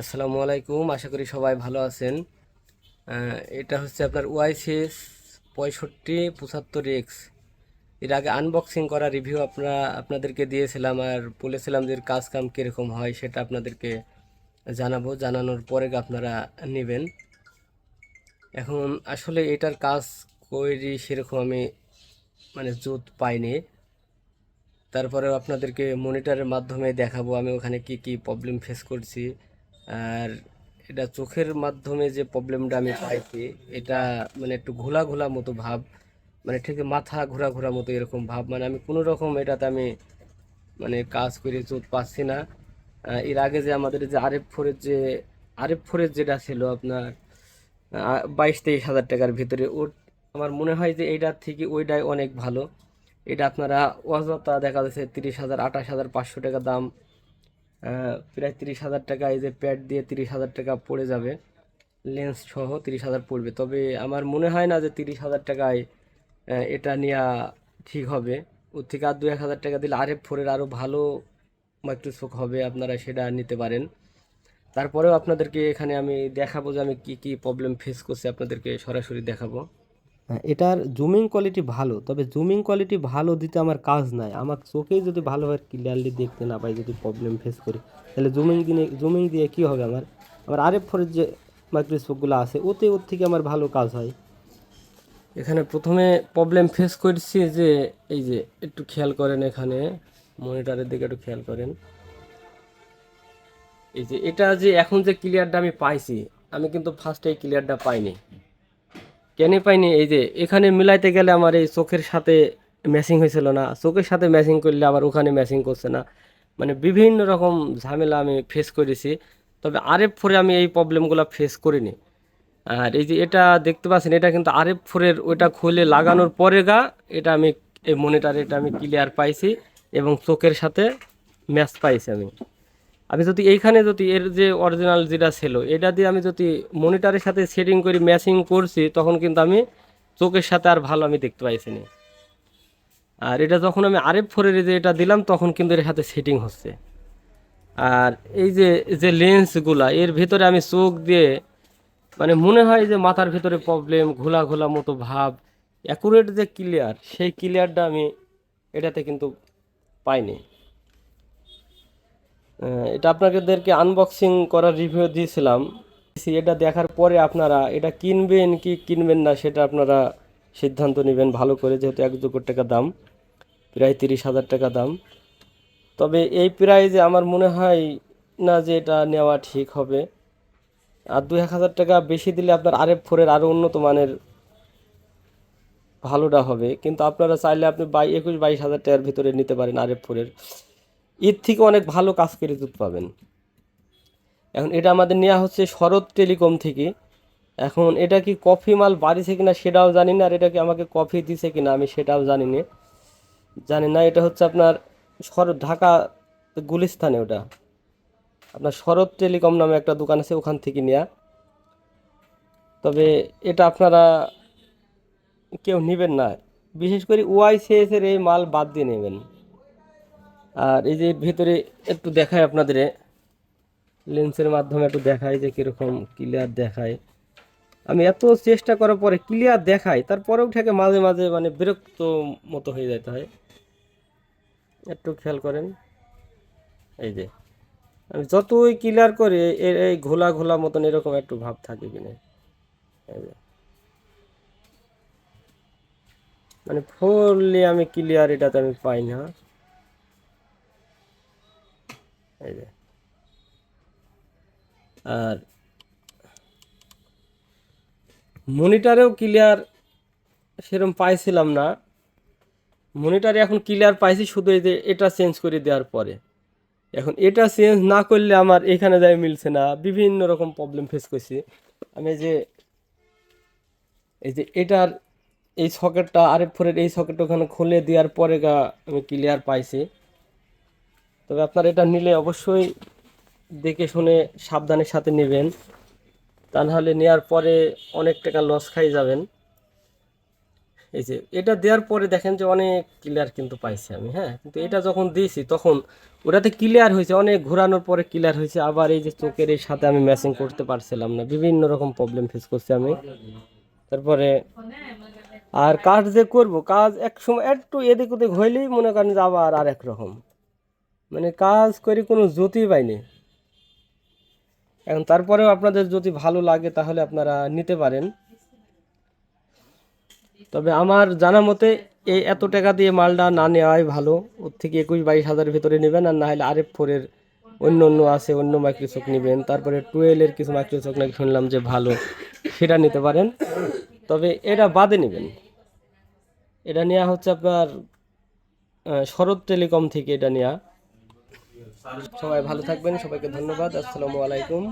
আসসালামু আলাইকুম, আশা করি সবাই ভালো আছেন। এটা হচ্ছে আপনার ওয়াইসিএস পঁয়ষট্টি পঁচাত্তর এক্স। এর আগে আনবক্সিং করা রিভিউ আপনারা আপনাদেরকে দিয়েছিলাম আর বলেছিলাম যে কাজ কাম কীরকম হয় সেটা আপনাদেরকে জানাব, জানানোর পরে আপনারা নেবেন। এখন আসলে এটার কাজ করি সেরকম আমি মানে জোত পাইনি। তারপরেও আপনাদেরকে মনিটরের মাধ্যমে দেখাবো আমি ওখানে কি কি প্রবলেম ফেস করছি। আর এটা চোখের মাধ্যমে যে প্রবলেমটা আমি পাইছি, এটা মানে একটু ঘোলা ঘোলা মতো ভাব মানে ঠিক মাথা ঘোরা ঘোরা মতো এরকম ভাব। মানে আমি কোনো রকম এটাতে আমি মানে কাজ করে চোখ পাচ্ছি না। এর আগে যে আমাদের যে আরএফ ফোরের যে আরএফ ফোরের যেটা ছিল আপনার বাইশ তেইশ হাজার টাকার ভিতরে, ওর আমার মনে হয় যে এইটার থেকে ওইটাই অনেক ভালো। এটা আপনারা অযথা দেখা যাচ্ছে তিরিশ হাজার, আঠাশ হাজার, পাঁচশো টাকা দাম প্রায় তিরিশ হাজার টাকা, এই যে প্যাড দিয়ে তিরিশ হাজার টাকা পড়ে যাবে। লেন্স সহ তিরিশ হাজার পড়বে। তবে আমার মনে হয় না যে তিরিশ হাজার টাকায় এটা নেওয়া ঠিক হবে। ওর থেকে আর দু এক হাজার টাকা দিলে আরএফ ফোরের আরও ভালো মাইক্রোস্কোপ হবে, আপনারা সেটা নিতে পারেন। তারপরেও আপনাদেরকে এখানে আমি দেখাবো যে আমি কি কি প্রবলেম ফেস করছি, আপনাদেরকে সরাসরি দেখাবো। এটার জুমিং কোয়ালিটি ভালো, তবে জুমিং কোয়ালিটি ভালো দিতে আমার কাজ নাই। আমার চোখেই যদি ভালোভাবে ক্লিয়ারলি দেখতে না পাই, যদি প্রবলেম ফেস করি, তাহলে জুমিং দিয়ে জুমিং দিয়ে কী হবে আমার? আমার আরএফ ফোরের যে মাইক্রোস্কোপগুলো আছে, ওতে ওর থেকে আমার ভালো কাজ হয়। এখানে প্রথমে প্রবলেম ফেস করছি যে, এই যে, একটু খেয়াল করেন এখানে মনিটরের দিকে একটু খেয়াল করেন। এই যে, এটা যে এখন যে ক্লিয়ারটা আমি পাইছি, আমি কিন্তু ফার্স্টে এই ক্লিয়ারটা পাইনি। কেন পাইনি? এই যে এখানে মিলাইতে গেলে আমার এই চোখের সাথে ম্যাচিং হয়েছিল না। চোখের সাথে ম্যাচিং করলে আবার ওখানে ম্যাচিং করছে না। মানে বিভিন্ন রকম ঝামেলা আমি ফেস করেছি। তবে আরএফ ফোরে আমি এই প্রবলেমগুলো ফেস করিনি। আর এই যে এটা দেখতে পাচ্ছেন, এটা কিন্তু আরএফ ফোরের ওইটা খুলে লাগানোর পরে গা এটা আমি এই মনিটারে এটা আমি ক্লিয়ার পাইছি এবং চোখের সাথে ম্যাচ পাইছি আমি। আমি যদি এইখানে যদি এর যে অরিজিনাল যেটা ছিল, এটা দিয়ে আমি যদি মনিটরের সাথে সেটিং করে ম্যাচিং করছি, তখন কিন্তু আমি চোখের সাথে আর ভালো আমি দেখতে পাইছি না। আর এটা যখন আমি আরএফ ফোরের যে এটা দিলাম, তখন কিন্তু এর সাথে সেটিং হচ্ছে। আর এই যে যে লেন্সগুলা এর ভিতরে আমি চোখ দিয়ে মানে মনে হয় যে মাথার ভিতরে প্রবলেম ঘোলা ঘোলা মতো ভাব অ্যাকুরেট যে ক্লিয়ার সেই ক্লিয়ারটা আমি এটাতে কিন্তু পাইনি। এটা আপনাদেরকে আনবক্সিং করার রিভিউ দিয়েছিলাম। এটা দেখার পরে আপনারা এটা কিনবেন কি কিনবেন না সেটা আপনারা সিদ্ধান্ত নেবেন ভালো করে, যেহেতু এক দু টাকা দাম, প্রায় তিরিশ হাজার টাকা দাম। তবে এই প্রাইজে আমার মনে হয় না যে এটা নেওয়া ঠিক হবে। আর দু এক হাজার টাকা বেশি দিলে আপনার আরএফ ফোরের আরও উন্নত মানের ভালোটা হবে। কিন্তু আপনারা চাইলে আপনি বাই, একুশ বাইশ হাজার টাকার ভিতরে নিতে পারেন আরএফ ফোরের এর থেকে অনেক ভালো কাজ করে দুধ পাবেন। এখন এটা আমাদের নেওয়া হচ্ছে শরৎ টেলিকম থেকে। এখন এটা কি কফি মাল বাড়িছে কিনা সেটাও জানি না, আর এটা কি আমাকে কফি দিছে কিনা আমি সেটাও জানি না। জানি না, এটা হচ্ছে আপনার শরৎ ঢাকা গুলিস্তানে ওটা। আপনার শরৎ টেলিকম নামে একটা দোকান আছে ওখান থেকে নেওয়া তবে এটা আপনারা কেউ নেবেন না। বিশেষ করে ওয়াইসিএস এর এই মাল বাদ দিয়ে নেবেন। আর এই যে ভিতরে একটু দেখায় আপনাদের লেন্সের মাধ্যমে একটু দেখায় যে কীরকম ক্লিয়ার দেখায়। আমি এত চেষ্টা করার পরে ক্লিয়ার দেখাই তারপরেও থেকে মাঝে মাঝে মানে বিরক্ত মতো হয়ে যেতে হয়। একটু খেয়াল করেন, এই যে। আমি যতই ক্লিয়ার করি, এর এই ঘোলা ঘোলা মতন এরকম একটু ভাব থাকে কিনা। মানে ফুললি আমি ক্লিয়ার এটাতে আমি পাই না। এই যে আর মনিটারেও ক্লিয়ার সেরকম পাইছিলাম না। মনিটারে এখন ক্লিয়ার পাইছি, শুধু এই যে এটা চেঞ্জ করে দেওয়ার পরে। এখন এটা চেঞ্জ না করলে আমার এখানে যাই মিলছে না। বিভিন্ন রকম প্রবলেম ফেস করছি। আমি যে এই যে এটার এই সকেটটা আরেক ফোরের এই সকেটটা ওখানে খুলে দেওয়ার পরে আমি ক্লিয়ার পাইছি। তবে আপনারা এটা নিলে অবশ্যই দেখে শুনে সাবধানের সাথে নেবেন। তা নাহলে নেওয়ার পরে অনেক টাকা লস খাই যাবেন। এই যে, এটা দেওয়ার পরে দেখেন যে অনেক ক্লিয়ার কিন্তু পাইছি আমি হ্যাঁ? কিন্তু এটা যখন দিয়েছি তখন ওটাতে ক্লিয়ার হয়েছে, অনেক ঘোরানোর পরে ক্লিয়ার হয়েছে। আবার এই যে চোখের এই সাথে আমি ম্যাচিং করতে পারছিলাম না, বিভিন্ন রকম প্রবলেম ফেস করছি আমি। তারপরে আর কাজ যে করব, কাজ এক সময় একটু এদিক ওদিক হইলেই মনে করেন যে আবার আর এক রকম। মানে কাজ করে কোনো জ্যোতি পাইনি। এখন তারপরেও আপনাদের যদি ভালো লাগে তাহলে আপনারা নিতে পারেন। তবে আমার জানা মতে এই এত টাকা দিয়ে মালটা না নেওয়াই ভালো। ওর থেকে একুশ বাইশ হাজারের ভিতরে নেবেন আর না হলে আর এফ ফোরের অন্য অন্য আছে, অন্য মাইক্রোচক নেবেন। তারপরে টুয়েলের কিছু মাইক্রোচক নাকি শুনলাম যে ভালো, সেটা নিতে পারেন। তবে এটা বাদে নেবেন। এটা নেওয়া হচ্ছে আপনার শরৎ টেলিকম থেকে এটা নেওয়া। সবাই ভালো থাকবেন সবাইকে ধন্যবাদ আসসালামু আলাইকুম।